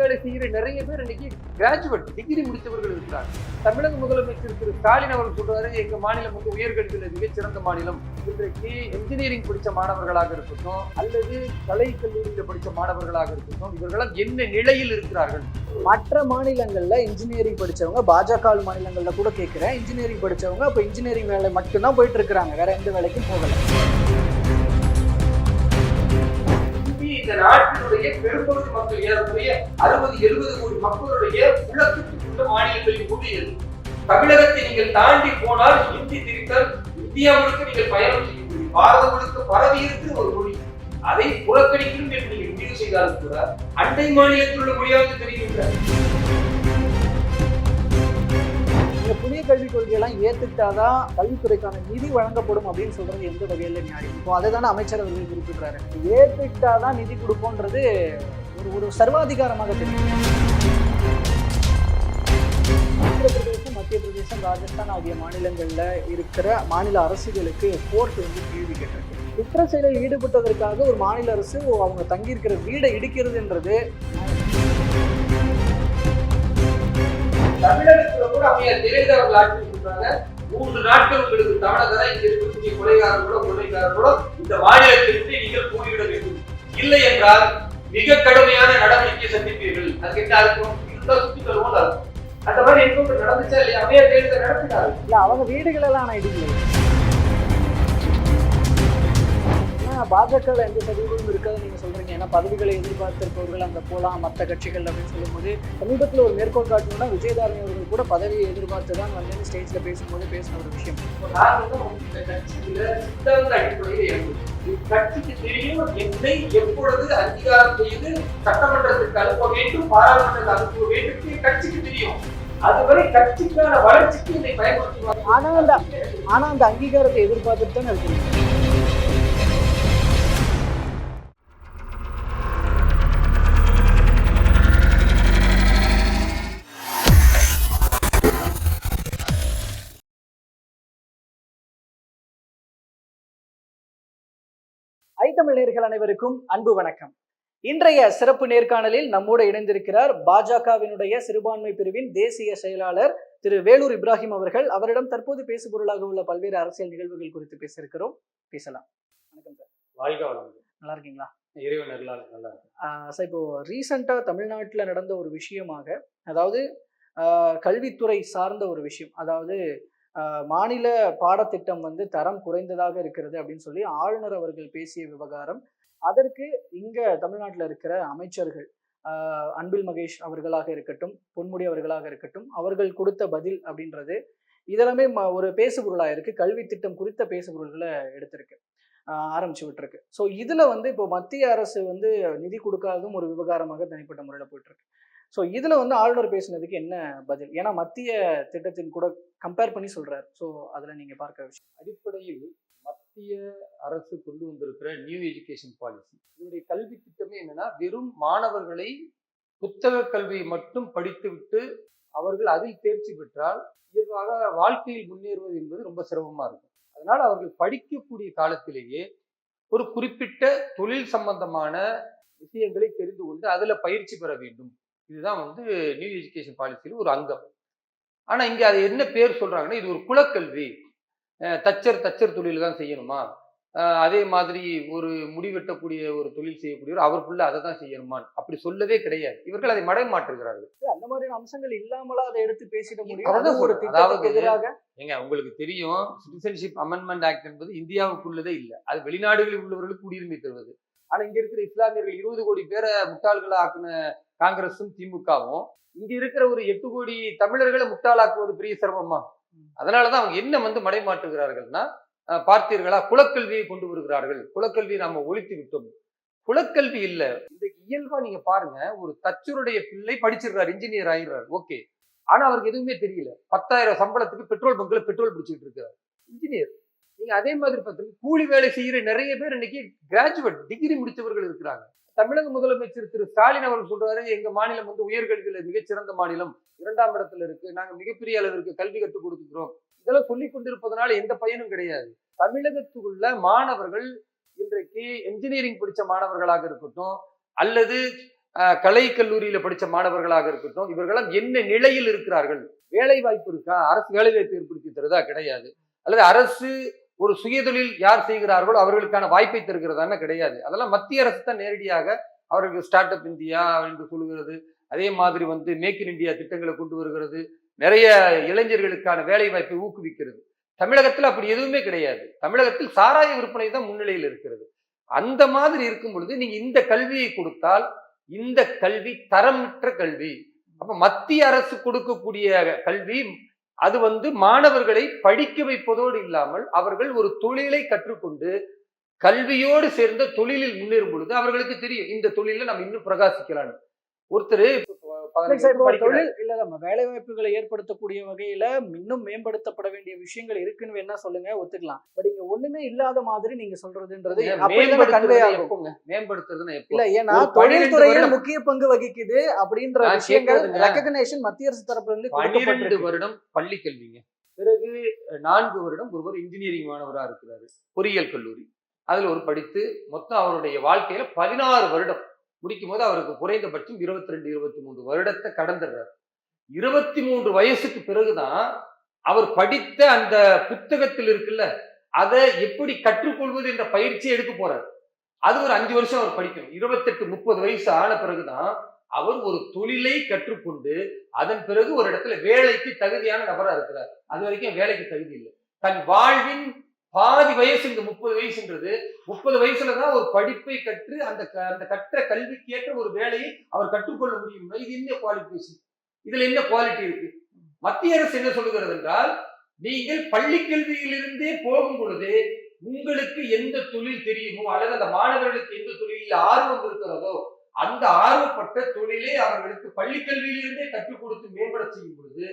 வேலை செய்கிற நிறைய பேர் இன்னைக்கு கிராஜுவேட் டிகிரி முடித்தவர்கள் இருக்கிறார். தமிழக முதலமைச்சர் திரு. ஸ்டாலின் அவர்கள் சொல்றாரு எங்க மாநிலம் வந்து உயர்கல்வியில் மிகச்சிறந்த மாநிலம். இன்றைக்கு என்ஜினியரிங் படித்த மாணவர்களாக இருக்கட்டும் அல்லது கலை கல்லூரியில் படித்த மாணவர்களாக இருக்கட்டும் இவர்களெல்லாம் என்ன நிலையில் இருக்கிறார்கள்? மற்ற மாநிலங்கள்ல இன்ஜினியரிங் படிச்சவங்க பாஜக மாநிலங்கள்ல கூட கேட்கிறேன் இன்ஜினியரிங் படிச்சவங்க அப்ப இன்ஜினியரிங் வேலை மட்டும்தான் போயிட்டு இருக்கிறாங்க. வேற எந்த வேலைக்கும் போகல. இந்திய இந்த நாட்டினுடைய பெரும்பகுதி மக்கள் ஏறக்குறைய அறுபது எழுபது கோடி மக்களுடைய உள்ளத்துக்குள்ள மாநிலங்களின் மொழி எது தமிழகத்தை நீங்கள் தாண்டி போனால் ஹிந்தி திரித்தால் இந்தியா முழுக்க நீங்கள் பயணம் செய்ய முடியும். பாரதம் முழுக்க பரவி இருக்கிற ஒரு மொழி. அதை புறக்கணிக்கணும் என்று நீங்கள் முடிவு செய்தாலும் கூட அண்டை மாநிலத்தில் உள்ள மொழியாக தெரிகின்ற கல்விக் கொள்கையெல்லாம் ஏற்றுக்கிட்டாதான் கல்வித்துறைக்கான நிதி வழங்கப்படும் அப்படின்னு சொல்றது எந்த வகையில நியாயம்? இப்போ அதை தானே அமைச்சர் அவர்கள் குறிப்பிடுறாரு. ஏற்றுக்கிட்டாதான் நிதி கொடுப்போன்றது ஒரு ஒரு சர்வாதிகாரமாக தெரியும். ஆந்திர பிரதேசம் மத்திய பிரதேசம் ராஜஸ்தான் ஆகிய மாநிலங்களில் இருக்கிற மாநில அரசுகளுக்கு கோர்ட் வந்து கேள்வி கேட்டிருக்கு. குற்ற செயலில் ஈடுபட்டதற்காக ஒரு மாநில அரசு அவங்க தங்கியிருக்கிற வீடை இடிக்கிறதுன்றது தமிழகத்துல கூட அம்மையார் ஜெயலலிதா அவர்கள் ஆட்சி சொல்றாங்க மூன்று நாட்கள் உங்களுக்கு தமிழக இங்க இருக்கக்கூடிய கொலைகாரர்களோ கொலைகாரர்களோ இந்த மாநிலத்திற்கு நீங்கள் கூறிவிட வேண்டும். இல்லை என்றால் மிக கடுமையான நடவடிக்கை சந்திப்பீர்கள். அது என்ன இருக்கும் இருந்தால் சுத்தி தருவோம் அந்த மாதிரி என்கவுண்டர் நடந்துச்சா இல்லையா? அம்மையார் ஜெயலலிதா நடத்தினாரு இல்ல அவங்க வீடுகள் எல்லாம் ஆனா இடிக்கல பாஜக எந்த சதவீதமும் இருக்காது நீங்க சொல்றீங்க. ஏன்னா பதவிகளை எதிர்பார்த்திருப்பவர்கள் அங்க போலாம் மற்ற கட்சிகள் அப்படின்னு சொல்லும்போது சமீபத்தில் ஒரு மேற்கோள் காட்டணும்னா விஜயதாரணி அவர்கள் கூட பதவியை எதிர்பார்த்து தான் வந்து ஸ்டேஜ்ல பேசும்போது பேசின ஒரு விஷயம். கட்சிக்கு தெரியும் என்னை எப்பொழுது அங்கீகாரம் செய்து சட்டமன்றத்திற்கு அனுப்ப வேண்டும் பாராளுமன்றத்துக்கு அனுப்ப வேண்டும் கட்சிக்கு தெரியும். அதுவரை கட்சிக்கான வளர்ச்சிக்கு இதை பயன்படுத்துவாங்க ஆனா அந்த ஆனா அந்த அங்கீகாரத்தை எதிர்பார்த்துட்டு தான் இருக்கு ஐத்தமிழ் நேர்கள் அனைவருக்கும் அன்பு வணக்கம். இன்றைய சிறப்பு நேர்காணலில் நம்மோடு இணைந்திருக்கிறார் பாஜகவினுடைய சிறுபான்மை பிரிவின் தேசிய செயலாளர் திரு வேலூர் இப்ராஹிம் அவர்கள். அவரிடம் தற்போது பேசுபொருளாக உள்ள பல்வேறு அரசியல் நிகழ்வுகள் குறித்து பேச இருக்கிறோம் பேசலாம். வணக்கம் சார். வாழ்க வளமுடன். நல்லா இருக்கீங்களா? இறைவன் நல்லா சார் இப்போ ரீசெண்டாக தமிழ்நாட்டில் நடந்த ஒரு விஷயமாக அதாவது கல்வித்துறை சார்ந்த ஒரு விஷயம் அதாவது மாநில பாடத்திட்டம் வந்து தரம் குறைந்ததாக இருக்கிறது அப்படின்னு சொல்லி ஆளுநர் அவர்கள் பேசிய விவகாரம். அதற்கு இங்க தமிழ்நாட்டில் இருக்கிற அமைச்சர்கள் அன்பில் மகேஷ் அவர்களாக இருக்கட்டும் பொன்முடி அவர்களாக இருக்கட்டும் அவர்கள் கொடுத்த பதில் அப்படின்றது இதெல்லாமே ம- ஒரு பேசுபொருளாக இருக்கு. கல்வி திட்டம் குறித்த பேசுபொருள்களை எடுத்திருக்கு ஆரம்பிச்சு விட்டுருக்கு. ஸோ இதுல வந்து இப்போ மத்திய அரசு வந்து நிதி கொடுக்காததும் ஒரு விவகாரமாக தனிப்பட்ட முறையில் போயிட்டு இருக்கு. ஸோ இதில் வந்து ஆளுநர் பேசுனதுக்கு என்ன பதில்? ஏன்னா மத்திய திட்டத்தின் கூட கம்பேர் பண்ணி சொல்கிறார் ஸோ அதில் நீங்கள் பார்க்க விஷயம். அடிப்படையில் மத்திய அரசு கொண்டு வந்திருக்கிற நியூ எஜுகேஷன் பாலிசி இதனுடைய கல்வி திட்டமே என்னன்னா வெறும் மாணவர்களை புத்தக கல்வியை மட்டும் படித்துவிட்டு அவர்கள் அதில் தேர்ச்சி பெற்றால் இயல்பாக வாழ்க்கையில் முன்னேறுவது என்பது ரொம்ப சிரமமாக இருக்கும். அதனால் அவர்கள் படிக்கக்கூடிய காலத்திலேயே ஒரு குறிப்பிட்ட தொழில் சம்பந்தமான விஷயங்களை தெரிந்து கொண்டு அதில் பயிற்சி பெற வேண்டும். இதுதான் வந்து நியூ எஜுகேஷன் பாலிசியில் ஒரு அங்கம். ஆனா இங்க அது என்ன பேர் சொல்றாங்கன்னா இது ஒரு குலக்கல்வி. தச்சர் தச்சர் தொழில் தான் செய்யணுமா? அதே மாதிரி ஒரு முடிவெட்டக்கூடிய ஒரு தொழில் செய்யக்கூடியவர் அவருக்குள்ள அதை தான் செய்யணுமா அப்படி சொல்லவே கிடையாது. இவர்கள் அதை மடை மாற்றுகிறார்கள். அந்த மாதிரியான அம்சங்கள் இல்லாமலா அதை எடுத்து பேசிட முடியும்? அதாவது- ஏங்க உங்களுக்கு தெரியும் சிட்டிசன்ஷிப் அமெண்ட்மெண்ட் ஆக்ட் என்பது இந்தியாவுக்குள்ளதே இல்லை. அது வெளிநாடுகளில் உள்ளவர்களுக்கு குடியுரிமை தருவது. ஆனா இங்க இருக்கிற இஸ்லாமியர்கள் இருபது கோடி பேரை முட்டாள்களை ஆக்குன காங்கிரஸும் திமுகவும் இங்க இருக்கிற ஒரு எட்டு கோடி தமிழர்களை முட்டாளாக்குவது பெரிய சிரமமா? அதனாலதான் அவங்க என்ன வந்து மடை மாற்றுகிறார்கள்னா அஹ், பார்த்தீர்களா? குலக்கல்வியை கொண்டு வருகிறார்கள். குலக்கல்வியை நாம ஒழித்து விட்டோம். குலக்கல்வி இல்ல. இந்த இயல்பா நீங்க பாருங்க ஒரு தச்சருடைய பிள்ளை படிச்சிருக்காரு இன்ஜினியர் ஆயிடுறாரு. ஓகே. ஆனா அவருக்கு எதுவுமே தெரியல. பத்தாயிரம் சம்பளத்துக்கு பெட்ரோல் பங்க்ல பெட்ரோல் பிடிச்சிட்டு இருக்காரு. இன்ஜினியர் நீங்க அதே மாதிரி பார்த்தீங்கன்னா கூலி வேலை செய்யற நிறைய பேர் இன்னைக்கு கிராஜுவேட் டிகிரி முடித்தவர்கள் இருக்கிறாங்க. தமிழக முதலமைச்சர் திரு ஸ்டாலின் அவர்கள் சொல்றாரு எங்க மாநிலம் வந்து உயர்கல்வியில மிகச்சிறந்த மாநிலம். இரண்டாம் இடத்துல இருக்கு. நாங்க மிகப்பெரிய அளவிற்கு கல்வி கற்றுக் கொடுத்துக்கிறோம். இதெல்லாம் சொல்லி கொண்டிருப்பதனால எந்த பயனும் கிடையாது. தமிழகத்துக்குள்ள மாணவர்கள் இன்றைக்கு என்ஜினியரிங் படித்த மாணவர்களாக இருக்கட்டும் அல்லது கலை கல்லூரியில படித்த மாணவர்களாக இருக்கட்டும் இவர்களெல்லாம் என்ன நிலையில் இருக்கிறார்கள்? வேலை வாய்ப்பு இருக்கா? அரசு வேலை வாய்ப்பு ஏற்படுத்தி தருதா? கிடையாது. அல்லது அரசு ஒரு சுயதொழில் யார் செய்கிறார்களோ அவர்களுக்கான வாய்ப்பை தருகிறதான கிடையாது. அதெல்லாம் மத்திய அரசு தான் நேரடியாக அவர்களுக்கு ஸ்டார்ட் அப் இந்தியா என்று சொல்கிறது அதே மாதிரி வந்து மேக் இன் இந்தியா திட்டங்களை கொண்டு வருகிறது. நிறைய இளைஞர்களுக்கான வேலை வாய்ப்பை ஊக்குவிக்கிறது. தமிழகத்தில் அப்படி எதுவுமே கிடையாது. தமிழகத்தில் சாராய விற்பனை தான் முன்னிலையில் இருக்கிறது. அந்த மாதிரி இருக்கும் பொழுது நீங்க இந்த கல்வியை கொடுத்தால் இந்த கல்வி தரமற்ற கல்வி. அப்ப மத்திய அரசு கொடுக்கக்கூடிய கல்வி அது வந்து மாணவர்களை படிக்க வைப்பதோடு இல்லாமல் அவர்கள் ஒரு தொழிலை கற்றுக்கொண்டு கல்வியோடு சேர்ந்த தொழிலில் முன்னேறும் பொழுது அவர்களுக்கு தெரியும் இந்த தொழில நம்ம இன்னும் பிரகாசிக்கலாம்னு. ஒருத்தர் இப்போ தொழில் இல்ல நம்ம வேலை வாய்ப்புகளை ஏற்படுத்தக்கூடிய வகையில இன்னும் மேம்படுத்தப்பட வேண்டிய விஷயங்கள் இருக்குன்னு வேணா சொல்லுங்க ஒத்துக்கலாம். பட் இங்க ஒண்ணுமே இல்லாத மாதிரி நீங்க சொல்றதுன்றது மேம்படுத்துறதுன்னா இல்ல ஏன்னா ஒரு 12 தொழில்துறையில் முக்கிய பங்கு வகிக்குது அப்படின்ற விஷயங்கள். ரெக்கக்னேஷன் மத்திய அரசு தரப்புல இருந்து பன்னிரண்டு. வருடம் பள்ளி கல்விங்க. பிறகு நான்கு வருடம் ஒருவர் இன்ஜினியரிங் மாணவரா இருக்கிறாரு. பொறியியல் கல்லூரி. அதுல ஒரு படித்து மொத்தம் அவருடைய வாழ்க்கையில பதினாறு வருடம். முடிக்கும் போது அவருக்கு குறைந்தபட்சம் இருபத்தி ரெண்டு இருபத்தி மூன்று வருடத்தை கடந்துடுறார். இருபத்தி மூன்று வயசுக்கு பிறகுதான் அவர் படித்த அந்த புத்தகத்தில் இருக்குல்ல அதை எப்படி கற்றுக்கொள்வது என்ற பயிற்சியை எடுக்க போறார். அது ஒரு அஞ்சு வருஷம் அவர் படிக்கணும். இருபத்தெட்டு முப்பது வயசு ஆன பிறகுதான் அவர் ஒரு தொழிலை கற்றுக்கொண்டு அதன் பிறகு ஒரு இடத்துல வேலைக்கு தகுதியான நபரா இருக்கிறார். அது வரைக்கும் வேலைக்கு தகுதி இல்லை. தன் வாழ்வின் பாதி வயசு இந்த முப்பது வயசுன்றது. முப்பது வயசுல தான் ஒரு படிப்பை கற்று அந்த க- அந்த கற்ற கல்விக்கு ஏற்ற ஒரு வேலையை அவர் கற்றுக்கொள்ள முடியும் இது என்ன குவாலிஃபிகேஷன் இதுல என்ன குவாலிட்டி இருக்கு? மத்திய அரசு என்ன சொல்லுகிறது என்றால் நீங்கள் பள்ளி கல்வியிலிருந்தே போகும் பொழுது உங்களுக்கு எந்த தொழில் தெரியுமோ அல்லது அந்த மாணவர்களுக்கு எந்த தொழிலில் ஆர்வம் இருக்கிறதோ அந்த ஆர்வப்பட்ட தொழிலை அவர்களுக்கு பள்ளி கல்வியிலிருந்தே கற்றுக் கொடுத்து மேம்பட செய்யும் பொழுது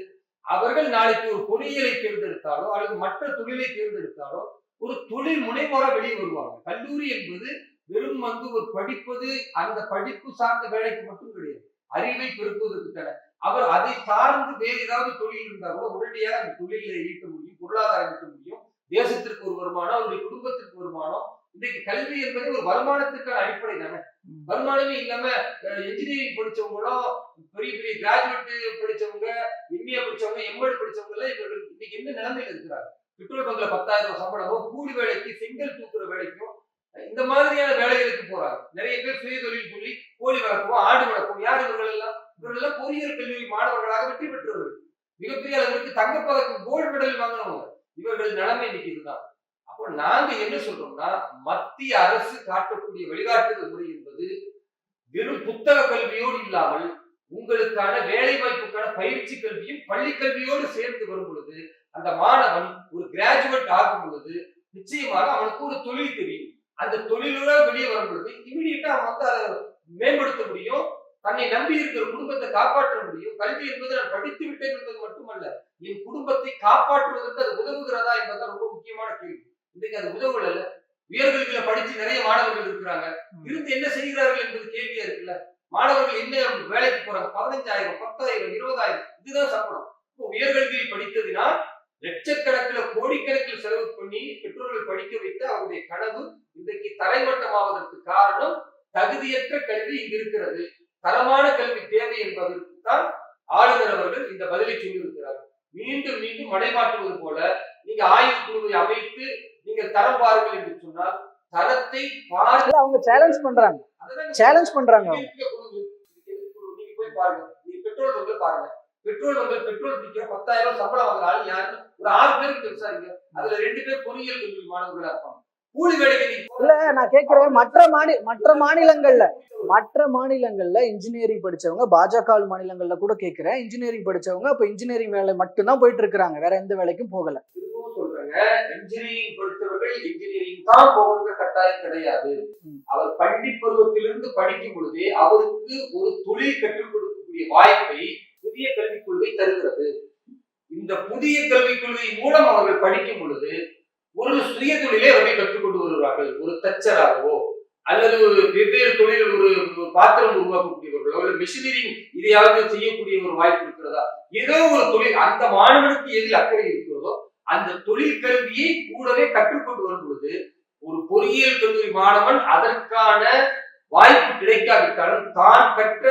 அவர்கள் நாளைக்கு ஒரு பொறியியலை தேர்ந்தெடுத்தாலோ அல்லது மற்ற தொழிலை தேர்ந்தெடுத்தாலோ ஒரு தொழில் முனைவோரா வெளியே வருவாங்க. கல்லூரி என்பது வெறும் வந்து ஒரு படிப்பது அந்த படிப்பு சார்ந்த வேலைக்கு மட்டும் கிடையாது. அறிவை பெருக்குவதற்கு தடை அவர் அதை சார்ந்து வேறு ஏதாவது தொழில் இருந்தா கூட உடனடியாக அந்த தொழிலை ஈட்ட முடியும் பொருளாதாரம் ஈட்ட முடியும். தேசத்திற்கு ஒரு வருமானம் அவருடைய குடும்பத்திற்கு வருமானம். இன்றைக்கு கல்வி என்பது ஒரு வருமானத்திற்கான அடிப்படை தானே. வருமானமே இல்லாம இன்ஜினியரிங் படிச்சவங்களும் பெரிய பெரிய கிராஜுவேட் படிச்சவங்க எம்ஏ படிச்சவங்க எம்எட் படிச்சவங்க எல்லாம் இவர்கள் இன்னைக்கு என்ன நிலைமையில இருக்கிறாங்க? பெட்ரோல் பங்க்ல பத்தாயிரம் ரூபாய் சம்பளமும் கூலி வேலைக்கு செங்கல் தூக்குற வேலைக்கும் இந்த மாதிரியான வேலைகளுக்கு போறாங்க. நிறைய பேர் சுய தொழில் சொல்லி கோழி வளர்ப்போம் ஆடு வளர்ப்போம். யார் இவர்கள் எல்லாம்? இவர்கள் எல்லாம் பொறியியல் கல்லூரி மாணவர்களாக வெற்றி பெற்றவர்கள். மிகப்பெரிய அளவிற்கு தங்கப்பதக்கம் கோல்டு மெடல் வாங்கினவங்க. இவர்கள் நிலைமை இன்னைக்கு இதுதான். அப்போ நாங்க என்ன சொல்றோம்னா மத்திய அரசு காட்டக்கூடிய வழிகாட்டுதல் முறை என்பது வெறும் புத்தக கல்வியோடு இல்லாமல் உங்களுக்கான வேலை வாய்ப்புக்கான பயிற்சி கல்வியும் பள்ளி கல்வியோடு சேர்ந்து வரும் பொழுது அந்த மாணவன் ஒரு கிராஜுவேட் ஆகும் பொழுது நிச்சயமாக அவனுக்கு ஒரு தொழில் தெரியும். அந்த தொழிலோட வெளியே வரும் பொழுது இமீடியட்டா அவன் வந்து அதை மேம்படுத்த முடியும். தன்னை நம்பி இருக்கிற குடும்பத்தை காப்பாற்ற முடியும். கல்வி என்பது நான் படித்து விட்டேன் என்பது மட்டுமல்ல என் குடும்பத்தை காப்பாற்றுவதற்கு அது உதவுகிறதா என்பதுதான் ரொம்ப முக்கியமான கேள்வி. இன்றைக்கு அது உதவுல உயர்கல்வியில படிச்சு நிறைய மாணவர்கள் இருக்கிறாங்க. இருந்து என்ன செய்கிறார்கள் என்பது கேள்வியா இருக்குல்ல? மாணவர்கள் என்ன வேலைக்கு போறாங்க? பதினஞ்சாயிரம் பத்தாயிரம் இருபதாயிரம் இதுதான் சம்பளம். இப்போ உயர்கல்வியில் படித்ததினால் லட்சக்கணக்கில் கோடிக்கணக்கில் செலவு பண்ணி பெற்றோர்கள் படிக்க வைத்து அவருடைய கனவு இன்றைக்கு தரைமட்டமாவதற்கு காரணம் தகுதியற்ற கல்வி இங்கு இருக்கிறது. தரமான கல்வி தேவை என்பதற்கு தான் ஆளுநர் அவர்கள் இந்த பதிலை சொல்லியிருக்கிறார். மீண்டும் மீண்டும் மடைமாற்றுவது போல நீங்க ஆய்வு குழுவை அமைத்து நீங்கள் தரம் பாருங்கள் என்று சொன்னால் தரத்தை பார் இல்ல, அவங்க சேலஞ்ச் பண்றாங்க. சேலஞ்ச் பண்றாங்க. நீங்க? நீங்க போய் பாருங்க. நீங்க பெட்ரோல் பங்க்ல பாருங்க. பெட்ரோல் பங்க்ல பெட்ரோல் பிடிக்கிற பத்தாயிரம் சம்பளம் வாங்குற ஆள் ஒரு ஆறு பேருக்கு விசாரிங்க அதுல ரெண்டு பேர் பொறியியல் கல்லூரி மாணவர்களா இருப்பாங்க. நீங்க இல்ல நான் கேக்குறேன். மற்ற மாநில மற்ற மாநிலங்கள்ல மற்ற மாநிலங்கள்ல இன்ஜினியரிங் படிச்சவங்க பாஜக மாநிலங்கள்ல கூட கேக்குறேன். இன்ஜினியரிங் படிச்சவங்க அப்ப இன்ஜினியரிங் வேலை மட்டும்தான் போயிட்டு இருக்காங்க வேற எந்த வேலைக்கும் போகல. திரும்பவும் சொல்றேங்க? இன்ஜினியரிங் படித்தவர்கள் இன்ஜினியரிங் தான் போகணுங்கிற கட்டாயம் கிடையாது. அவர் பள்ளி பருவத்திலிருந்து படிக்கும் பொழுதே அவருக்கு ஒரு தொழில் கற்றுக் கொடுக்கக்கூடிய வாய்ப்பை புதிய கல்விக் கொள்கை தருகிறது. இந்த புதிய கல்விக் கொள்கை மூலம் அவர்கள் படிக்கும் பொழுது ஒரு சுய தொழிலை அவர்கள் கற்றுக்கொண்டு வருவார்கள் ஒரு தச்சராகவோ அல்லது ஒரு வெவ்வேறு தொழில் ஒரு ஒரு பாத்திரம் உருவாக்கக்கூடியவர்களோ இல்ல மிஷினரிங் இதையாவது செய்யக்கூடிய ஒரு வாய்ப்பு இருக்கிறதா? ஏதோ ஒரு தொழில் அந்த மாணவனுக்கு எதில் அக்கறை இருக்கிறதோ அந்த தொழில் கல்வியை கூடவே கற்றுக்கொண்டு வரும் பொழுது ஒரு பொறியியல் கல்லூரி மாணவன் அதற்கான வாய்ப்பு கிடைக்காவிட்டாலும் தான் கற்ற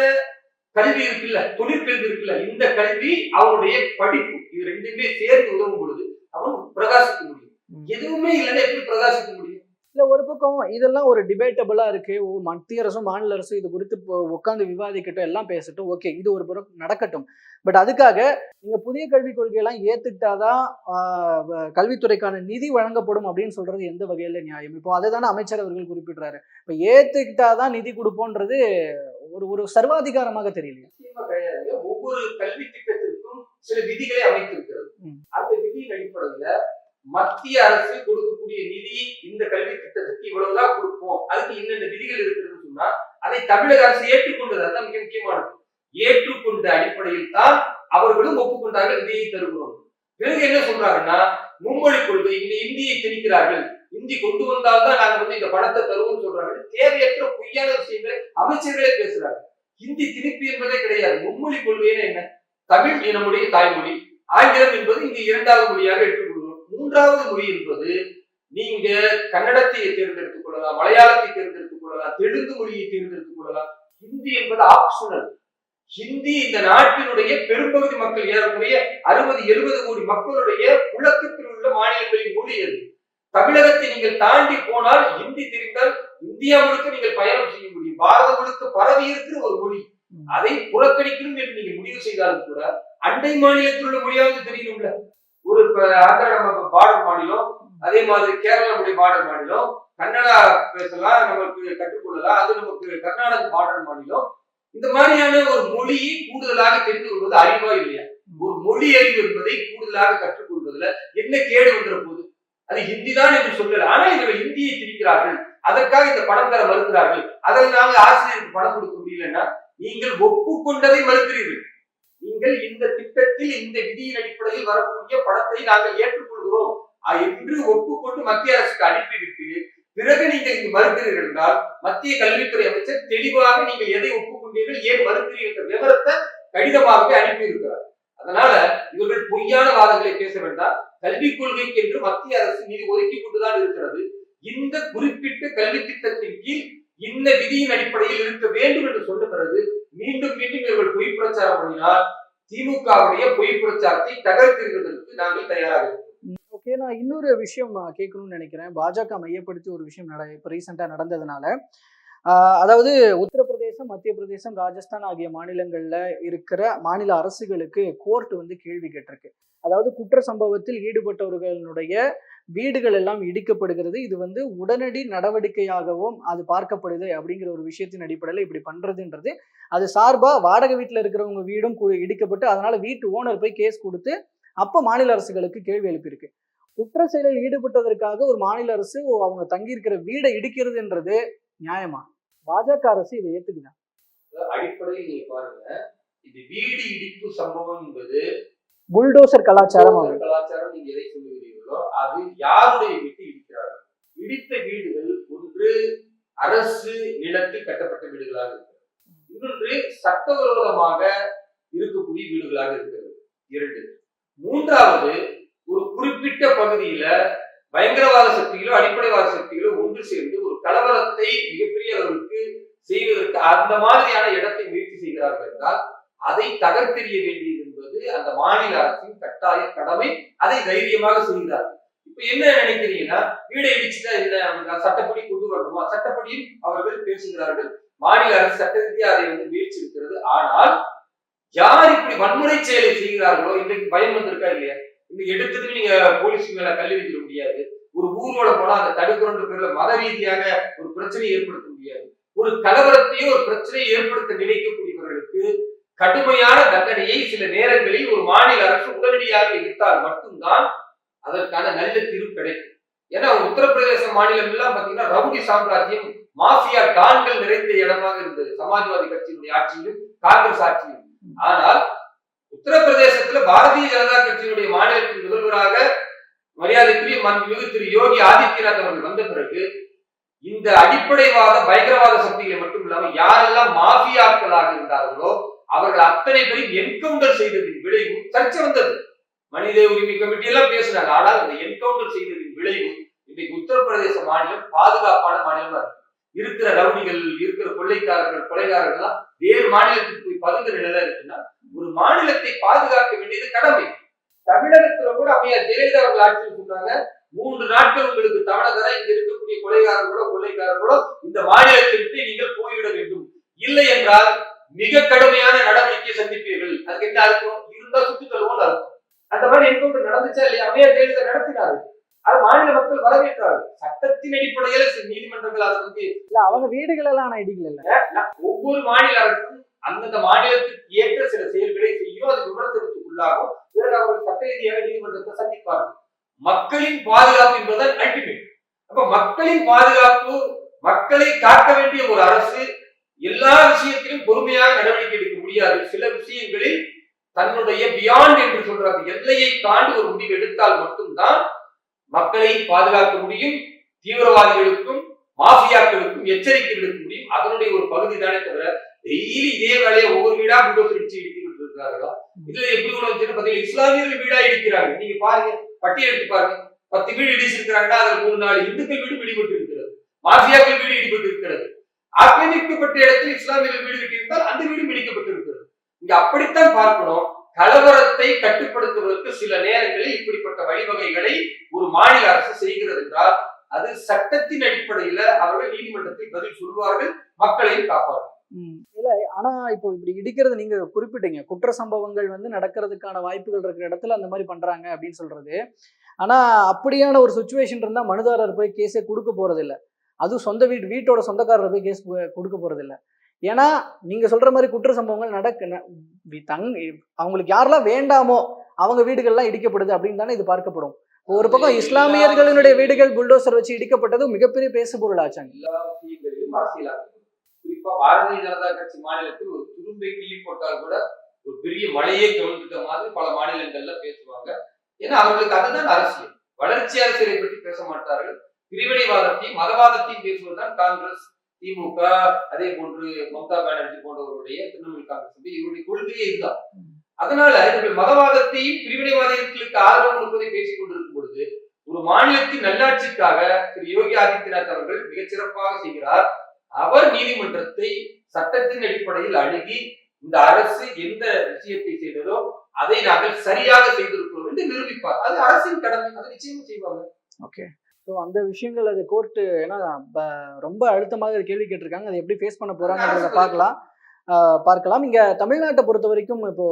கல்வி இருக்குல்ல தொழிற்கல்வி இருக்குல்ல இந்த கல்வி அவனுடைய படிப்பு. இது ரெண்டுமே சேர்ந்து உதவும் பொழுது அவன் பிரகாசிக்க முடியும். எதுவுமே இல்லைன்னா எப்படி பிரகாசிக்க முடியும்? இல்ல ஒரு பக்கம் இதெல்லாம் ஒரு டிபேட்டபிளா இருக்கு. ஓ மத்திய அரசும் மாநில அரசும் இது குறித்து உட்காந்து விவாதிக்கட்டும் எல்லாம் பேசட்டும். ஓகே இது ஒரு புறம் நடக்கட்டும். பட் அதுக்காக நீங்க புதிய கல்விக் கொள்கையெல்லாம் வ- கல்வித்துறைக்கான நிதி வழங்கப்படும் அப்படின்னு சொல்றது எந்த வகையில நியாயம்? இப்போ அதை தானே அமைச்சர் அவர்கள் குறிப்பிடுறாரு. இப்போ ஏத்துக்கிட்டாதான் நிதி கொடுப்போன்றது ஒரு ஒரு சர்வாதிகாரமாக தெரியலையா. ஒவ்வொரு கல்வி திட்டத்திற்கும் சில விதிகளை அமைத்திருக்கிறது. அந்த விதியின் அடிப்படையில மத்திய அரசு கொடுக்கக்கூடிய நிதி இந்த கல்வி திட்டத்துக்கு இவ்வளவுதான் கொடுப்போம். அதுக்கு என்னென்ன விதிகள் இருக்குதுன்னு சொன்னா அதை தமிழக அரசு ஏற்றுக்கொண்டது அதுதான் மிக முக்கியமானது. ஏற்றுக்கொண்ட அடிப்படையில் தான் அவர்களும் ஒப்புக்கொண்டார்கள் நிதியை தருகிறோம். பிறகு என்ன சொல்றாங்கன்னா மும்மொழி கொள்கை இந்த இந்தியை திணிக்கிறார்கள். இந்தி கொண்டு வந்தால்தான் நாங்க வந்து இந்த பணத்தை தருவோம்னு சொல்றாங்க தேவையற்ற பொய்யான விஷயங்களை அமைச்சர்களே பேசுறாங்க. ஹிந்தி திணிப்பு என்பதே கிடையாது. மும்மொழி கொள்கைன்னு என்ன? தமிழ் நம்முடைய தாய்மொழி ஆங்கிலம் என்பது இங்கு இரண்டாவது மொழியாக எடுத்து மூன்றாவது மொழி என்பது நீங்க கன்னடத்தை தேர்ந்தெடுத்துக் கொள்ளலாம் மலையாளத்தை தேர்ந்தெடுத்துக் கொள்ளலாம் தெலுங்கு மொழியை தேர்ந்தெடுத்துக் கொள்ளலாம். ஹிந்தி என்பது ஆப்ஷனல் ஹிந்தி இந்த நாட்டினுடைய பெரும்பகுதி மக்கள் ஏறக்குறைய அறுபது எழுபது கோடி மக்களுடைய புழக்கத்தில் உள்ள மாநிலங்களின் மொழி அது. தமிழகத்தை நீங்கள் தாண்டி போனால் ஹிந்தி தெரிந்தால் இந்தியா முழுக்க நீங்கள் பயணம் செய்ய முடியும். பாரதம் முழுக்க பரவி இருக்கிற ஒரு மொழி. அதை புறக்கணிக்கணும் என்று நீங்க முடிவு செய்தாலும் கூட அண்டை மாநிலத்தில் உள்ள மொழியாவது தெரியணும்ல. ஒரு ஆந்திரா நம்ம பார்டர் மாநிலம் அதே மாதிரி கேரளா நம்முடைய பார்டர் மாநிலம் கன்னடா பேசலாம் நமக்கு கற்றுக்கொள்ளலாம். அது நமக்கு கர்நாடக பார்டர் மாநிலம். இந்த மாதிரியான ஒரு மொழியை கூடுதலாக தெரிந்து கொள்வது அறிவா இல்லையா? ஒரு மொழி அறிவு என்பதை கூடுதலாக கற்றுக்கொள்வதுல என்ன கேடு என்ற போது? அது ஹிந்தி தான் என்று சொல்லல. ஆனா இவர்கள் ஹிந்தியை திணிக்கிறார்கள். அதற்காக இந்த பணம் தர மறுக்கிறார்கள். அதில் ஆசிரியருக்கு பணம் கொடுக்க முடியலன்னா நீங்கள் ஒப்புக்கொண்டதை மறுக்கிறீர்கள். நீங்கள் இந்த திட்டத்தில் இந்த விதியின் அடிப்படையில் வரக்கூடிய படத்தை நாங்கள் ஏற்றுக்கொள்கிறோம். என்று ஒப்புக்கொண்டு மத்திய அரசுக்கு அனுப்பிவிட்டு பிறகு நீங்கள் இங்கு மறுக்கிறீர்கள் என்றால் மத்திய கல்வித்துறை அமைச்சர் தெளிவாக நீங்கள் எதை ஒப்புக்கொண்டீர்கள் ஏன் மறுக்கிறீர்கள் என்ற விவரத்தை கடிதமாகவே அனுப்பியிருக்கிறார். அதனால இவர்கள் பொய்யான வாதங்களை பேச வேண்டாம். கல்விக் கொள்கைக்கு என்று மத்திய அரசு நிதி ஒதுக்கி கொண்டுதான் இருக்கிறது. இந்த குறிப்பிட்ட கல்வி திட்டத்தின் கீழ் இந்த விதியின் அடிப்படையில் இருக்க வேண்டும் என்று சொன்ன பிறகு மீண்டும் மீண்டும் இவர்கள் பொய் பிரச்சாரம் பண்ணினால் திமுகவுடைய பொய் பிரச்சாரத்தை தகர்த்திருப்பதற்கு நாங்கள் தயாராக ஓகே நான் இன்னொரு விஷயம் நான் கேட்கணும்னு நினைக்கிறேன். பாஜக மையப்படுத்தி ஒரு விஷயம் நட இப்போ ரீசெண்டாக நடந்ததுனால அதாவது உத்தரப்பிரதேசம் மத்திய பிரதேசம் ராஜஸ்தான் ஆகிய மாநிலங்களில் இருக்கிற மாநில அரசுகளுக்கு கோர்ட் வந்து கேள்வி கேட்டிருக்கு. அதாவது குற்ற சம்பவத்தில் ஈடுபட்டவர்களுடைய வீடுகள் எல்லாம் இடிக்கப்படுகிறது. இது வந்து உடனடி நடவடிக்கையாகவும் அது பார்க்கப்படுது அப்படிங்கிற ஒரு விஷயத்தின் அடிப்படையில் இப்படி பண்றதுன்றது. அது சார்பா வாடகை வீட்டில் இருக்கிறவங்க வீடும் கு- இடிக்கப்பட்டு அதனால வீட்டு ஓனர் போய் கேஸ் கொடுத்து அப்போ மாநில அரசுகளுக்கு கேள்வி எழுப்பியிருக்கு. குற்ற செயலில் ஈடுபட்டதற்காக ஒரு மாநில அரசு அவங்க தங்கியிருக்கிற வீடை இடிக்கிறதுன்றது நியாயமா? பாஜக அரசு இதை ஏத்துக்குதான் அடிப்படையில் நீங்க பாருங்க. இது வீடு இடிப்பு சம்பவம் என்பது புல்டோசர் கலாச்சாரம் கலாச்சாரம் நீங்க எதை சொல்லுகிறீர்களோ அது யாருடைய வீட்டு இடிக்கிறார்கள் இடித்த வீடுகள் ஒன்று அரசு நிலத்தில் கட்டப்பட்ட வீடுகளாக இருக்கிறது. இன்னொன்று சட்டவிரோதமாக இருக்கக்கூடிய வீடுகளாக இருக்கிறது. இரண்டு. மூன்றாவது ஒரு குறிப்பிட்ட பகுதியில பயங்கரவாத சக்திகளோ அடிப்படைவாத சக்திகளோ ஒன்று சேர்ந்து ஒரு கலவரத்தை மிகப்பெரிய அளவுக்கு செய்வதற்கு அந்த மாதிரியான இடத்தை முயற்சி செய்கிறார்கள் என்றால் அதை தகர்த்தெறிய வேண்டியது என்பது அந்த மாநில அரசின் கட்டாய கடமை அதை தைரியமாக செய்கிறார்கள் இப்ப என்ன நினைக்கிறீங்கன்னா வீடை இடிச்சுட்டா என்ன அப்படின்னா சட்டப்படி கொண்டு வரணுமா? சட்டப்படியும் அவர்கள் பேசுகிறார்கள். மாநில அரசு சட்ட ரீதியா அதை வந்து முயற்சி ஆனால் யார் இப்படி வன்முறை செயலை செய்கிறார்களோ? இன்றைக்கு பயம் வந்திருக்கா இல்லையா? இன்னைக்கு எடுத்ததுக்கு நீங்க போலீஸ் மேல கல்வி வைக்க முடியாது. ஒரு ஊர்வலம் போனா அந்த தடுக்கிறோன்ற பேர்ல மத ரீதியாக ஒரு பிரச்சனையை ஏற்படுத்த முடியாது. ஒரு கலவரத்தையோ ஒரு பிரச்சனையை ஏற்படுத்த நினைக்கக்கூடிய கடுமையான தண்டனையை சில நேரங்களில் ஒரு மாநில அரசு உடனடியாக எடுத்தால் மட்டும்தான் அதற்கான நல்ல தீர்வு கிடைக்கும். ஏன்னா உத்தரப்பிரதேச மாநிலம் எல்லாம் பாத்தீங்கன்னா ரவுடி சாம்ராஜ்யம் மாஃபியா டான்கள் நிறைந்த இடமாக இருந்தது. சமாஜ்வாதி கட்சியினுடைய ஆட்சியிலும் காங்கிரஸ் ஆட்சியிலும். ஆனால் உத்தரப்பிரதேசத்துல பாரதிய ஜனதா கட்சியினுடைய மாநிலத்தின் முதல்வராக மரியாதைக்குரிய மன்மிகு திரு யோகி ஆதித்யநாத் அவர்கள் வந்த பிறகு இந்த அடிப்படைவாத பயங்கரவாத சக்திகளை மட்டும் இல்லாம யாரெல்லாம் மாஃபியாக்களாக இருந்தார்களோ அவர்கள் அத்தனை பேரையும் என்கவுண்டர் செய்ததின் விளைவு சர்ச்சை வந்தது. மனித உரிமை கமிட்டி எல்லாம் பேசுறாங்க. ஆனால் அந்த என்கவுண்டர் செய்ததின் விளைவு இன்றைக்கு உத்தரப்பிரதேச மாநிலம் பாதுகாப்பான மாநிலமா இருக்கு. இருக்கிற ரவுடிகள் இருக்கிற கொள்ளைக்காரர்கள் கொலைகாரர்கள் எல்லாம் வேறு மாநிலத்துக்கு போய் பதுங்குற நிலை இருக்குன்னா ஒரு மாநிலத்தை பாதுகாக்க வேண்டியது கடமை. தமிழகத்துல கூட அம்மையார் ஜெயலலிதா அவர்கள் ஆட்சியில் சொன்னாங்க மூன்று நாட்கள் உங்களுக்கு தவணதர இங்க இருக்கக்கூடிய கொலைகாரர்களோ கொள்ளைக்காரர்களோ இந்த மாநிலத்தை விட்டு நீங்கள் போய்விட வேண்டும். இல்லை என்றால் மிக கடுமையான நடவடிக்கை சந்திப்பீர்கள் அதுக்கு என்ன அர்த்தம் இருந்தா சுட்டு தள்ளுவோம் அர்த்தம் அந்த மாதிரி இல்லையா அம்மையார் ஜெயலலிதா நடத்தினாரு. அது மாநில மக்கள் வரவேற்றார்கள் சட்டத்தின் அடிப்படையில நீதிமன்றங்கள் அதை வந்து இல்ல அவங்க வீடுகள் எல்லாம் ஆனா இடிக்கல இல்ல. ஒவ்வொரு மாநில அரசும் அந்தந்த மாநிலத்துக்கு ஏற்ற சில செயல்களை செய்யும் அது விமர்சனத்துக்கு உள்ளாகும் பிறகு அவர்கள் சட்ட ரீதியாக நீதிமன்றத்தை சந்திப்பார்கள். மக்களின் பாதுகாப்பு என்பதுதான் அல்டிமேட் அப்ப மக்களின் பாதுகாப்பு மக்களை காக்க வேண்டிய ஒரு அரசு எல்லா விஷயத்திலும் பொறுமையாக நடவடிக்கை எடுக்க முடியாது. சில விஷயங்களில் தன்னுடைய பியாண்ட் என்று சொல்ற அந்த எல்லையை தாண்டி ஒரு முடிவு எடுத்தால் மட்டும்தான் மக்களை பாதுகாக்க முடியும் தீவிரவாதிகளுக்கும் மாஃபியாக்களுக்கும் எச்சரிக்கை விடுக்க முடியும். அதனுடைய ஒரு பகுதி தானே தவிர டெய்லி இதே வேலையை ஒவ்வொரு வீடா புல்டோசர் இடிச்சு இடித்துக்கிட்டு இருக்கிறார்களா இதுல எப்படி உணவு பார்த்தீங்கன்னா இஸ்லாமியர்கள் வீடா இடிக்கிறாங்க. நீங்க பாருங்க பட்டியல் எடுத்து பாருங்க. பத்து வீடு இடிச்சிருக்கிறாங்கன்னா அதுல மூணு நாலு இந்துக்கள் வீடு பிடிபட்டு இருக்கிறது மாஃபியாக்கள் வீடு இடிபட்டு இருக்கிறது ஆக்கிரமிக்கப்பட்ட இடத்தில் இஸ்லாமியர்கள் வீடு கட்டியிருந்தால் அந்த வீடு பிடிக்கப்பட்டு இருக்கிறது இங்க அப்படித்தான் பார்க்கணும். கலவரத்தை கட்டுப்படுத்துவதற்கு சில நேரங்களில் இப்படிப்பட்ட வழிவகைகளை ஒரு மாநில அரசு செய்கிறது என்றால் அது சட்டத்தின் அடிப்படையில அவர்கள் நீதிமன்றத்தில் பதில் சொல்வார்கள் மக்களையும் காப்பார்கள் இல்ல ஆனா இப்போ இப்படி இடிக்கிறது நீங்க குறிப்பிட்டீங்க. குற்ற சம்பவங்கள் வந்து நடக்கிறதுக்கான வாய்ப்புகள் இருக்கிற இடத்துல அந்த மாதிரி பண்றாங்க அப்படின்னு சொல்றது. ஆனா அப்படியான ஒரு சுச்சுவேஷன் இருந்தா மனுதாரர் போய் கேஸே கொடுக்க போறது இல்ல அதுவும் சொந்த வீட்டு வீட்டோட சொந்தக்காரர் போய் கேஸ் கொடுக்க போறது இல்லை ஏன்னா நீங்க சொல்ற மாதிரி குற்ற சம்பவங்கள் நடக்க தங் அவங்களுக்கு யாரெல்லாம் வேண்டாமோ அவங்க வீடுகள்லாம் இடிக்கப்படுது அப்படின்னு தானே இது பார்க்கப்படும். ஒரு பக்கம் இஸ்லாமியர்களினுடைய வீடுகள் புல்டோசர் வச்சு இடிக்கப்பட்டது மிகப்பெரிய பேசு விஷயங்களிலும் அரசியலாக்க குறிப்பா பாரதிய ஜனதா கட்சி மாநிலத்தில் ஒரு துரும்பை கிள்ளி போட்டால் கூட ஒரு பெரிய மழையே கவனித்த மாதிரி பல மாநிலங்கள்ல பேசுவாங்க. ஏன்னா அவர்களுக்கு அதுதான் அரசியல். வளர்ச்சி அரசியலை பற்றி பேச மாட்டார்கள். பிரிவினைவாதத்தையும் மதவாதத்தையும் பேசுவதுதான் காங்கிரஸ். திமுக அதே போன்று மம்தா பானர்ஜி போன்றவருடைய திரிணாமுல் காங்கிரஸ் இவருடைய கொள்கையே இதுதான். அதனால மதவாதத்தையும் பிரிவினைவாதங்களுக்கு ஆதரவு கொடுப்பதை பேசிக் கொண்டிருக்கும் பொழுது ஒரு மாநிலத்தின் நல்லாட்சிக்காக திரு யோகி ஆதித்யநாத் அவர்கள் மிகச்சிறப்பாக செய்கிறார். அவர் நீதிமன்றத்தை சட்டத்தின் அடிப்படையில் அணுகி இந்த அரசு எந்த விஷயத்தை செய்ததோ அதை நாங்கள் சரியாக செய்திருக்கிறோம் என்று நிரூபிப்பார். அது அரசின் கடமை அதை நிச்சயமா செய்வாங்க. ஓகே. ஸோ அந்த விஷயங்கள் அது கோர்ட்டு ஏன்னா ரொம்ப அழுத்தமாக கேள்வி கேட்டிருக்காங்க. அதை எப்படி ஃபேஸ் பண்ண போறாங்கன்றத பார்க்கலாம். பார்க்கலாம். இங்க தமிழ்நாட்டை பொறுத்த வரைக்கும் இப்போ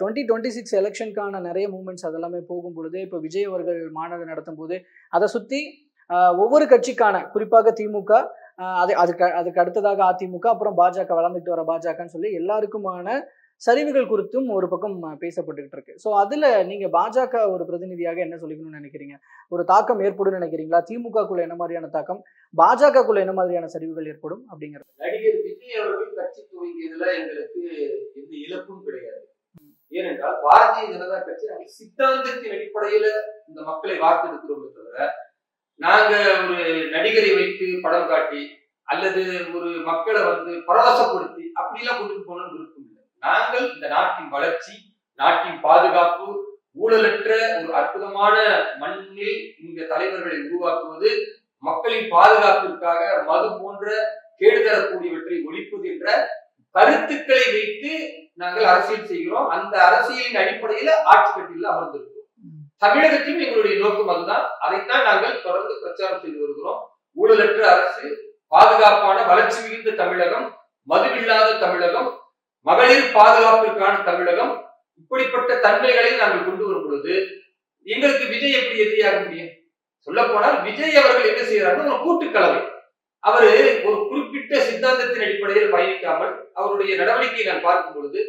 டுவெண்ட்டி டுவெண்ட்டி சிக்ஸ் எலெக்ஷனுக்கான நிறைய மூமெண்ட்ஸ் அதெல்லாமே போகும் பொழுது இப்போ விஜய் அவர்கள் மாநாடு நடத்தும் போது அதை சுற்றி ஒவ்வொரு கட்சிக்கான குறிப்பாக திமுக அது அதுக்கு அதுக்கு அடுத்ததாக அதிமுக அப்புறம் பாஜக வளர்ந்துட்டு வர பாஜகன்னு சொல்லி எல்லாருக்குமான சரிவுகள் குறித்தும் ஒரு பக்கம் பேசப்பட்டுக்கிட்டு இருக்கு ஸோ அதில் நீங்கள் பாஜக ஒரு பிரதிநிதியாக என்ன சொல்லிக்கணும்னு நினைக்கிறீங்க? ஒரு தாக்கம் ஏற்படும் நினைக்கிறீங்களா? திமுக குள்ள என்ன மாதிரியான தாக்கம்? பாஜக குள்ள என்ன மாதிரியான சரிவுகள் ஏற்படும்? அப்படிங்கிறது நடிகர் விஜய் அவர்கள் கட்சி துவங்கியதுல எங்களுக்கு எந்த இழப்பும் கிடையாது. ஏனென்றால் பாரதிய ஜனதா கட்சி நாங்கள் சித்தாந்தத்தின் அடிப்படையில இந்த மக்களை வார்த்தெடுக்கிறோமே தவிர நாங்க ஒரு நடிகரை வைத்து படம் காட்டி அல்லது ஒரு மக்களை வந்து பரவசப்படுத்தி அப்படிலாம் கொண்டு போகணும்னு நாங்கள் இந்த நாட்டின் வளர்ச்சி நாட்டின் பாதுகாப்பு ஊழலற்ற ஒரு அற்புதமான மண்ணில் இந்த தலைவர்களை உருவாக்குவது மக்களின் பாதுகாப்பிற்காக மது போன்ற கேடு தரக்கூடியவற்றை ஒழிப்பது என்ற கருத்துக்களை வைத்து நாங்கள் அரசியல் செய்கிறோம். அந்த அரசியலின் அடிப்படையில ஆட்சி கட்டில அமர்ந்திருக்கிறோம். தமிழகத்திலும் எங்களுடைய நோக்கம் அதுதான். அதைத்தான் நாங்கள் தொடர்ந்து பிரச்சாரம் செய்து வருகிறோம். ஊழலற்ற அரசு பாதுகாப்பான வளர்ச்சி மிகுந்த தமிழகம் மதுவில்லாத தமிழகம் மகளிர் பாதுகாப்பிற்கான தமிழகம் இப்படிப்பட்ட தன்மைகளை நாங்கள் கொண்டு வரும் பொழுது எங்களுக்கு விஜய் எப்படி எதிரியாக முடியும்? சொல்ல போனால் விஜய் அவர்கள் என்ன செய்யறாருன்னா ஒரு கூட்டுக்கலவை. அவரு ஒரு குறிப்பிட்ட சித்தாந்தத்தின் அடிப்படையில் பயணிக்காமல் அவருடைய நடவடிக்கையை நான் பார்க்கும் பொழுது